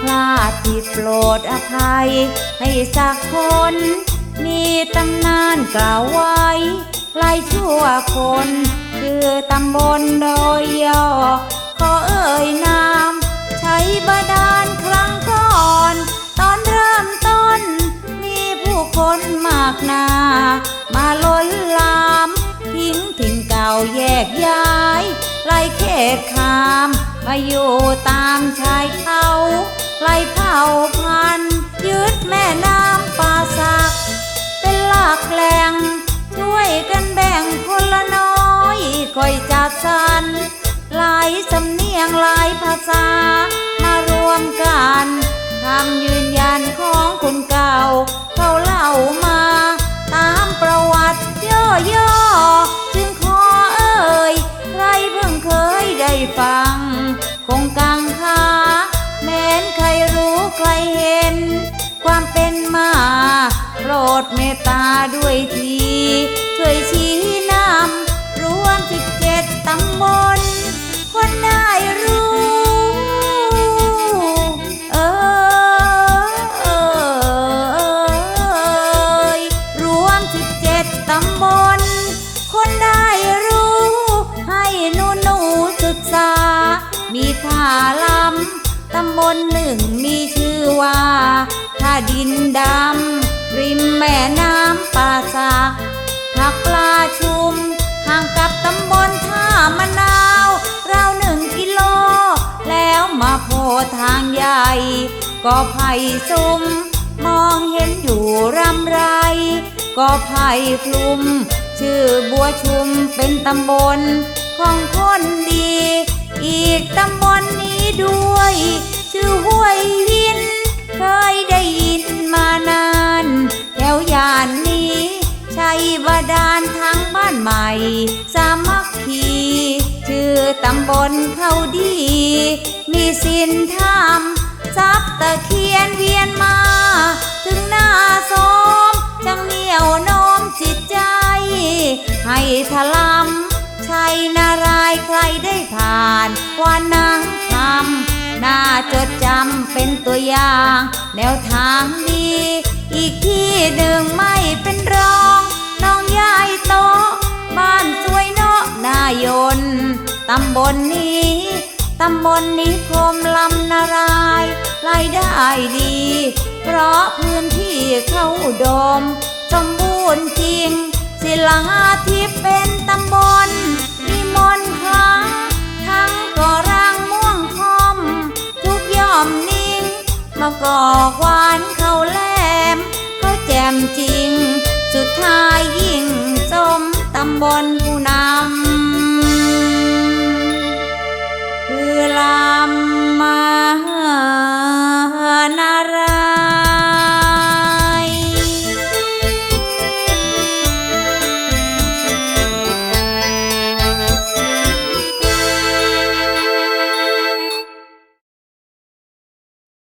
พลาดที่โปรดอภัย ให้สักคน มีตำนานกล่าวไว้ไล่ชั่วคน คือตำบลโดยย่อขอเอ่ยนามใช้บาดาลครั้งก่อน ตอนเริ่มต้น มีผู้คนมากนา มาล้นลาม ทิ้งถิ่นเก่าแยกย้าย ไล่เขตขาม มาอยู่ตามชายเขา คอยจัดสรรหลายสำเนียงหลายภาษามารวมกันคำยืนยันของคนเก่า เขาเล่ามา ตามประวัติย่อๆจึงขอเอ่ย ใครเพิ่งเคยได้ฟัง คงกังคาแม้นใครรู้ใครเห็น ความเป็นมา โปรดเมตตาด้วยทีำตำบลหนึ่งมีชื่อว่าท่าดินดำ ริมแม่น้ำป่าสักผักปลาชุม ห่างกับตำบลท่ามะนาวราวหนึ่งกิโล แล้วมาโพทางใหญ่ ก็ไผ่ซุมมองเห็นอยู่รำไร ก็ไผ่คลุม ชื่อบัวชุมเป็นตำบลของคนดี อีกตำบลนี้ด้วย ชื่อห้วยหิน เคยได้ยินมานาน แถวย่านนี้ใช่บาดาลทั้งบ้านใหม่ สามัคคี ชื่อตำบลเขาดี มีสินธรรมซับตะเคียนเวียนมา ถึงหน้าสมจังเหนียวโน้มจิตใจ ให้ถลำใช่นารายใครได้ผ่านว่านางทำ น่าจดจำเป็นตัวอย่าง แนวทางดี อีกที่หนึ่งไม่เป็นรอง น้องยายโต บ้านสวยเนาะนายนตำบลนี้ตำบลนี้พรมลำนารายรายได้ดี เพราะพื้นที่เขาดม สมบูรณ์จริง ศิลาที่เป็นตำบ ก่อหวานเขาแหลมเขาแจ่มจริง สุดท้ายยิ่งสมตำบลผู้นา